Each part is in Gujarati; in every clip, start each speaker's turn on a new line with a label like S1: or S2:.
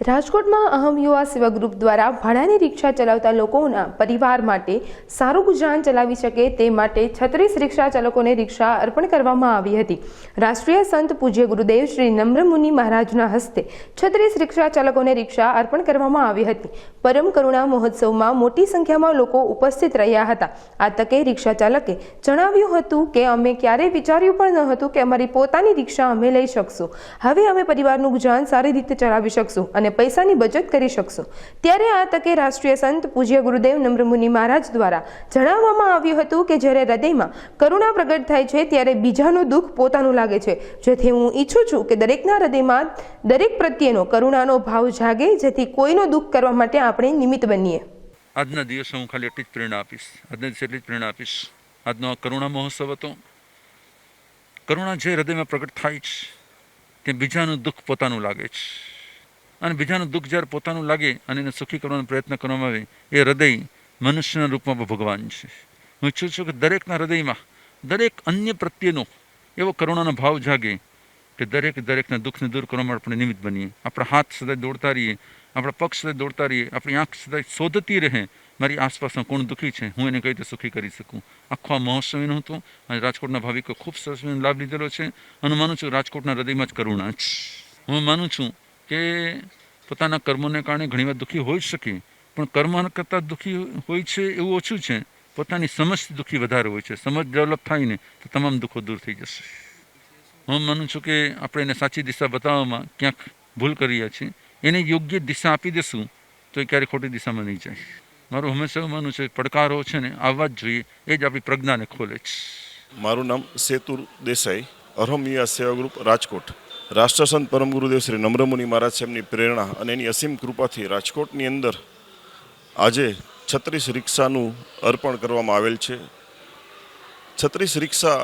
S1: રાજકોટમાં અહમ યુવા સેવા ગ્રુપ દ્વારા ભાડાની રિક્ષા ચલાવતા લોકોના પરિવાર માટે સારું ગુજરાન ચલાવી શકે તે માટે છત્રીસ રિક્ષા ચાલકોને રિક્ષા અર્પણ કરવામાં આવી હતી. રાષ્ટ્રીય સંત પૂજ્ય ગુરુદેવ શ્રી નમ્રમુનિ મહારાજના હસ્તે છત્રીસ રિક્ષા ચાલકોને રિક્ષા અર્પણ કરવામાં આવી હતી. પરમ કરુણા મહોત્સવમાં મોટી સંખ્યામાં લોકો ઉપસ્થિત રહ્યા હતા. આ તકે રિક્ષા ચાલકે જણાવ્યું હતું કે અમે ક્યારેય વિચાર્યું પણ ન હતું કે અમારી પોતાની રિક્ષા અમે લઈ શકશું. હવે અમે પરિવારનું ગુજરાન સારી રીતે ચલાવી શકશું પૈસાની બચત કરી શકશો. ત્યારે આ તકે રાષ્ટ્રીય સંત પૂજ્ય ગુરુદેવ નમ્રમુનિ મહારાજ દ્વારા જણાવવામાં આવ્યું હતું કે જ્યારે હૃદયમાં કરુણા પ્રગટ થાય છે, ત્યારે બીજાનું દુઃખ પોતાનું લાગે છે. જેથી હું ઈચ્છું છું કે દરેકના હૃદયમાં દરેક પ્રત્યેનો કરુણાનો ભાવ જાગે, જેથી કોઈનો દુઃખ કરવા માટે આપણે નિમિત્ત બનીએ.
S2: આજના દિવસે હું ખાલી એટલી જ પ્રેરણા આપીશ. આજના દિવસે એટલી જ પ્રેરણા આપીશ. આજનો આ કરુણા મહોત્સવ હતો. કરુણા જે હૃદયમાં પ્રગટ થાય છે, તે બીજાનું દુઃખ પોતાનું લાગે છે. અને બીજાનું દુઃખ જ્યારે પોતાનું લાગે અને એને સુખી કરવાનો પ્રયત્ન કરવામાં આવે, એ હૃદય મનુષ્યના રૂપમાં ભગવાન છે. હું ઈચ્છું છું કે દરેકના હૃદયમાં દરેક અન્ય પ્રત્યેનો એવો કરુણાનો ભાવ જાગે કે દરેક દરેકના દુઃખને દૂર કરવા માટે આપણે નિમિત્ત બનીએ. આપણા હાથ સદાય દોડતા રહીએ, આપણા પગ સદાય દોડતા રહીએ, આપણી આંખ સદાય શોધતી રહે. મારી આસપાસનો કોણ દુઃખી છે? હું એને કઈ રીતે સુખી કરી શકું? આખો આ એનો હતો. અને રાજકોટના ભાવિકો ખૂબ સરસ લાભ લીધેલો છે. અને માનું છું રાજકોટના હૃદયમાં જ કરુણા છે. હું માનું છું કે પોતાના કર્મોને કારણે ઘણીવાર દુઃખી હોઈ શકે પણ કર્મ કરતાં દુઃખી હોય છે એવું ઓછું છે. પોતાની સમજથી દુઃખી વધારે હોય છે. સમજ ડેવલપ થાય ને તો તમામ દુઃખો દૂર થઈ જશે. હું માનું છું કે આપણે એને સાચી દિશા બતાવવામાં ક્યાંક ભૂલ કરીએ છીએ. એને યોગ્ય દિશા આપી દેશું તો એ ક્યારેય ખોટી દિશામાં નહીં જાય. મારું હંમેશા એવું માનવું છે પડકારો છે ને આવવા જ જોઈએ. એ જ આપણી પ્રજ્ઞાને ખોલે છે.
S3: મારું નામ સેતુર દેસાઈ. અરહમિયા સેવા ગ્રુપ રાજકોટ. રાષ્ટ્રસંત પરમ ગુરુદેવ શ્રી નમ્રમુનિ મહારાજ સાહેબની પ્રેરણા અને એની અસીમ કૃપાથી રાજકોટની અંદર આજે છત્રીસ રિક્ષાનું અર્પણ કરવામાં આવેલ છે. છત્રીસ રિક્ષા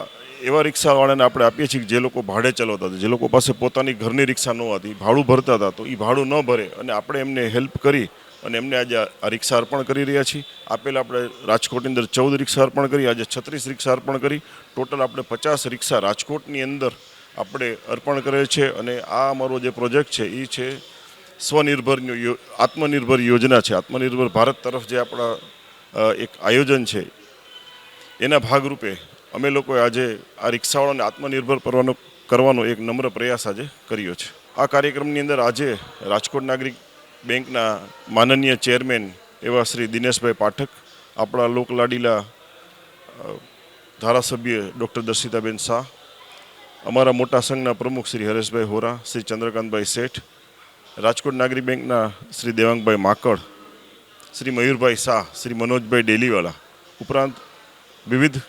S3: એવા રિક્ષાવાળાને આપણે આપીએ છીએ જે લોકો ભાડે ચલાવતા હતા, જે લોકો પાસે પોતાની ઘરની રિક્ષા ન હતી, ભાડું ભરતા હતા, તો એ ભાડું ન ભરે અને આપણે એમને હેલ્પ કરી અને એમને આજે આ રિક્ષા અર્પણ કરી રહ્યા છીએ. આપેલા આપણે રાજકોટની અંદર ચૌદ રિક્ષા અર્પણ કરી, આજે છત્રીસ રિક્ષા અર્પણ કરી. ટોટલ આપણે પચાસ રિક્ષા રાજકોટની અંદર આપણે અર્પણ કરે છે અને આ અમારો જે પ્રોજેક્ટ છે એ છે સ્વનિર્ભરનું આત્મનિર્ભર યોજના છે. આત્મનિર્ભર ભારત તરફ જે આપણા એક આયોજન છે, એના ભાગરૂપે અમે લોકોએ આજે આ રિક્ષાવાળાને આત્મનિર્ભર કરવાનો કરવાનો એક નમ્ર પ્રયાસ આજે કર્યો છે. આ કાર્યક્રમની અંદર આજે રાજકોટ નાગરિક બેંકના માનનીય ચેરમેન એવા શ્રી દિનેશભાઈ પાઠક, આપણા લોકલાડીલા ધારાસભ્ય ડૉક્ટર દર્શિતાબેન શાહ અમારા મોટા સંઘના પ્રમુખ શ્રી હરેશભાઈ હોરા, શ્રી ચંદ્રકાંતભાઈ શેઠ, રાજકોટ નાગરિક બેંકના શ્રી દેવાંગભાઈ માકડ, શ્રી મયુરભાઈ શાહ, શ્રી મનોજભાઈ ડેલીવાલા, ઉપરાંત વિવિધ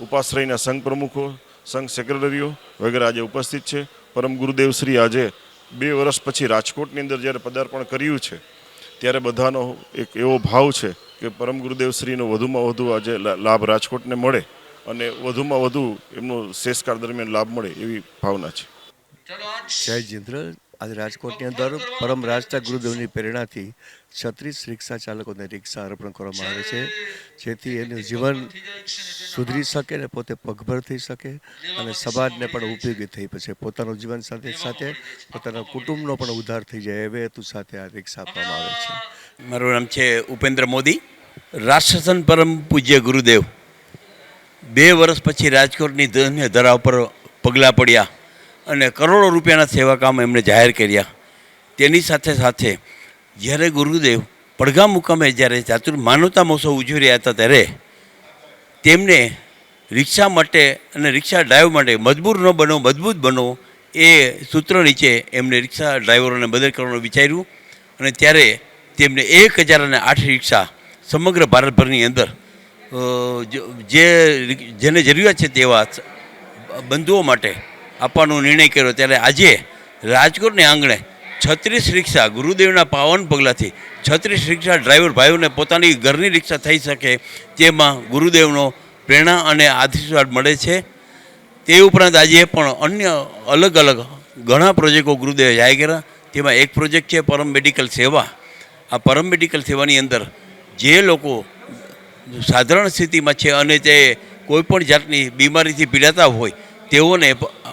S3: ઉપાશ્રયના સંઘ પ્રમુખો, સંઘ સેક્રેટરીઓ વગેરે આજે ઉપસ્થિત છે. પરમ ગુરુદેવ શ્રી આજે બે વર્ષ પછી રાજકોટની અંદર જ્યારે પદાર્પણ કર્યું છે, ત્યારે બધાનો એક એવો ભાવ છે કે પરમ ગુરુદેવ શ્રીનો વધુમાં વધુ આજે લાભ રાજકોટને મળે. અને વધુમાં વધુ એમનો શેષકાળ દરમિયાન લાભ મળે એવી ભાવના છે.
S4: જય જિન્દ્ર આજે રાજકોટની અંદર પરમ રાજતા ગુરુદેવની પ્રેરણાથી છત્રીસ રિક્ષા ચાલકોને રિક્ષા અર્પણ કરવામાં આવે છે જેથી એનું જીવન સુધરી શકે ને પોતે પગભર થઈ શકે અને સમાજને પણ ઉપયોગી થઈ પછી પોતાનું જીવન સાથે સાથે પોતાના કુટુંબનો પણ ઉદ્ધાર થઈ જાય એવે હેતુ સાથે આ રિક્ષા આપવામાં આવે છે.
S5: મારું નામ છે ઉપેન્દ્ર મોદી રાષ્ટ્રસન પરમ પૂજ્ય ગુરુદેવ. બે વર્ષ પછી રાજકોટની ધન્ય ધરા ઉપર પગલાં પડ્યા અને કરોડો રૂપિયાના સેવા કામ એમણે જાહેર કર્યા. તેની સાથે સાથે જ્યારે ગુરુદેવ પડઘા મુકામે જ્યારે ચાતુર માનવતા મહોત્સવ ઉજવી રહ્યા હતા ત્યારે તેમને રિક્ષા માટે અને રિક્ષા ડ્રાઈવ માટે મજબૂર ન બનો, મજબૂત બનો એ સૂત્ર નીચે એમને રિક્ષા ડ્રાઈવરોને બદલ કરવાનું વિચાર્યું અને ત્યારે તેમને એક હજાર અને આઠ રિક્ષા સમગ્ર ભારતભરની અંદર જ- જેને જરૂરિયાત છે તેવા બંધુઓ માટે આપવાનો નિર્ણય કર્યો. ત્યારે આજે રાજકોટને આંગણે છત્રીસ રિક્ષા ગુરુદેવના પાવન પગલાંથી છત્રીસ રિક્ષા ડ્રાઈવર ભાઈઓને પોતાની ઘરની રિક્ષા થઈ શકે તેમાં ગુરુદેવનો પ્રેરણા અને આશીર્વાદ મળે છે. તે ઉપરાંત આજે પણ અન્ય અલગ અલગ ઘણા પ્રોજેક્ટો ગુરુદેવે જાહેર કર્યા. તેમાં એક પ્રોજેક્ટ છે પરમ મેડિકલ સેવા. આ પરમ મેડિકલ સેવાની અંદર જે લોકો સાધારણ સ્થિતિમાં છે અને તે કોઈપણ જાતની બીમારીથી પીડાતા હોય, તેઓને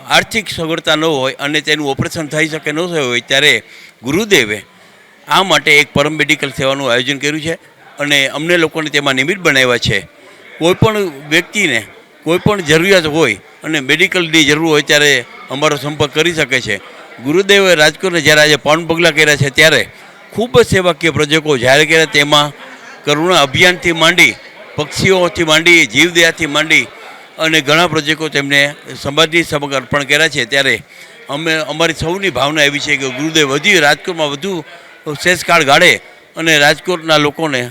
S5: આર્થિક સગવડતા ન હોય અને તેનું ઓપરેશન થઈ શકે ન થયું હોય ત્યારે ગુરુદેવે આ માટે એક પરમ મેડિકલ સેવાનું આયોજન કર્યું છે અને અમને લોકોને તેમાં નિમિત્ત બનાવ્યા છે. કોઈપણ વ્યક્તિને કોઈપણ જરૂરિયાત હોય અને મેડિકલની જરૂર હોય ત્યારે અમારો સંપર્ક કરી શકે છે. ગુરુદેવે રાજકોટને જ્યારે આજે પાન પગલાં કર્યા છે ત્યારે ખૂબ જ સેવાકીય પ્રોજેક્ટો જાહેર કર્યા, તેમાં કરુણા અભિયાનથી માંડી, પક્ષીઓથી માંડી, જીવદયાથી માંડી અને ઘણા પ્રોજેક્ટો તેમને સમાજની સમગ્ર અર્પણ કર્યા છે. ત્યારે અમે, અમારી સૌની ભાવના એવી છે કે ગુરુદેવ હજી રાજકોટમાં વધુ શેષકાળ ગાળે અને રાજકોટના લોકોને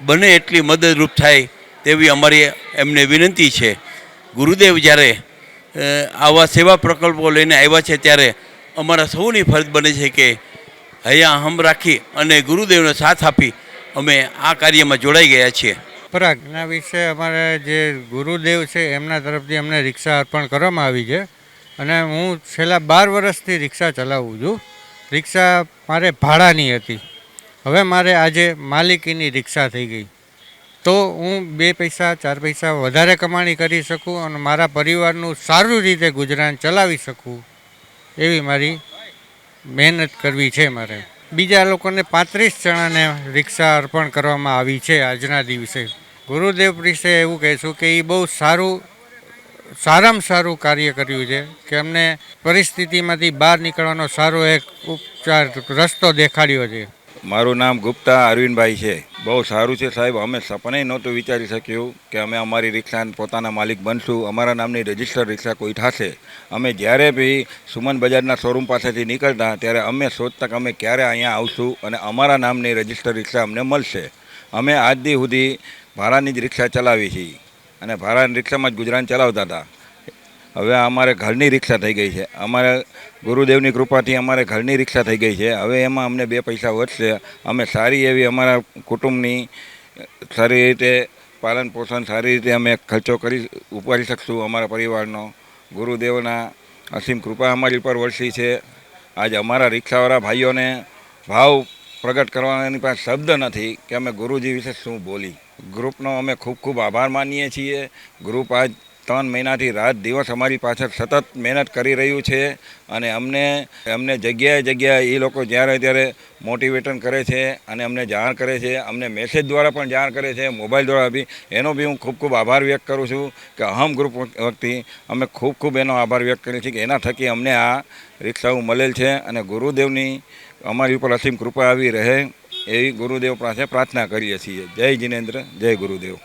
S5: બને એટલી મદદરૂપ થાય તેવી અમારી એમને વિનંતી છે. ગુરુદેવ જ્યારે આવા સેવા પ્રકલ્પો લઈને આવ્યા છે, ત્યારે અમારા સૌની ફરજ બને છે કે હૈયા હમ રાખી અને ગુરુદેવનો સાથ આપી અમે આ કાર્યમાં જોડાઈ ગયા છીએ.
S6: પરાગ એના વિશે અમારે જે ગુરુદેવ છે, એમના તરફથી અમને રિક્ષા અર્પણ કરવામાં આવી છે. અને હું છેલ્લા બાર વર્ષથી રિક્ષા ચલાવું છું. રિક્ષા મારે ભાડાની હતી. હવે મારે આજે માલિકીની રિક્ષા થઈ ગઈ. તો હું બે પૈસા, ચાર પૈસા વધારે કમાણી કરી શકું અને મારા પરિવારનું સારું રીતે ગુજરાન ચલાવી શકું, એવી મારી મહેનત કરવી છે મારે. બીજા લોકોને પાંત્રીસ જણાને રિક્ષા અર્પણ કરવામાં આવી છે આજના દિવસે. ગુરુદેવ વિશે એવું કહેશું કે એ બહુ સારું, સારામાં સારું કાર્ય કર્યું છે કે અમને પરિસ્થિતિમાંથી બહાર નીકળવાનો સારો એક ઉપચાર રસ્તો દેખાડ્યો છે.
S7: મારું નામ ગુપ્તા અરવિંદભાઈ છે. બહુ સારું છે સાહેબ. અમે સપને નહોતું વિચારી શક્યું કે અમે અમારી રિક્ષા પોતાના માલિક બનશું. અમારા નામની રજિસ્ટર રિક્ષા કોઈ થશે. અમે જ્યારે બી સુમન બજારના શોરૂમ પાસેથી નીકળતા ત્યારે અમે શોધતા અમે ક્યારે અહીંયા આવશું અને અમારા નામની રજિસ્ટર રિક્ષા અમને મળશે. અમે આજ દી સુધી ભાડાની જ રિક્ષા ચલાવી છીએ. અને ભાડાની રિક્ષામાં જ ગુજરાન ચલાવતા હતા. હવે અમારે ઘરની રિક્ષા થઈ ગઈ છે. અમારે ગુરુદેવની કૃપાથી અમારે ઘરની રિક્ષા થઈ ગઈ છે. હવે એમાં અમને બે પૈસા વધશે. અમે સારી એવી અમારા કુટુંબની સારી રીતે પાલન પોષણ, સારી રીતે અમે ખર્ચો કરી ઉપાડી શકશું અમારા પરિવારનો. ગુરુદેવના અસીમ કૃપા અમારી ઉપર વરસી છે. આજે અમારા રિક્ષાવાળા ભાઈઓને ભાવ પ્રગટ કરવાની પાસે શબ્દ નથી કે અમે ગુરુજી વિશે શું બોલી. ગ્રુપનો અમે ખૂબ ખૂબ આભાર માનીએ છીએ. ગ્રુપ આજ ત્રણ મહિનાથી રાત દિવસ અમારી પાછળ સતત મહેનત કરી રહ્યું છે અને અમને અમને જગ્યાએ જગ્યાએ એ લોકો જ્યારે ત્યારે મોટિવેશન કરે છે અને અમને જાણ કરે છે, અમને મેસેજ દ્વારા પણ જાણ કરે છે, મોબાઈલ દ્વારા બી. એનો બી હું ખૂબ ખૂબ આભાર વ્યક્ત કરું છું કે અહમ ગ્રુપ વખતે અમે ખૂબ ખૂબ એનો આભાર વ્યક્ત કરીએ છીએ કે એના થકી અમને આ રિક્ષાઓ મળેલ છે અને ગુરુદેવની અમારી ઉપર અસીમ કૃપા આવી રહે એવી ગુરુદેવ પાસે પ્રાર્થના કરીએ છીએ. જય જિનેન્દ્ર, જય ગુરુદેવ.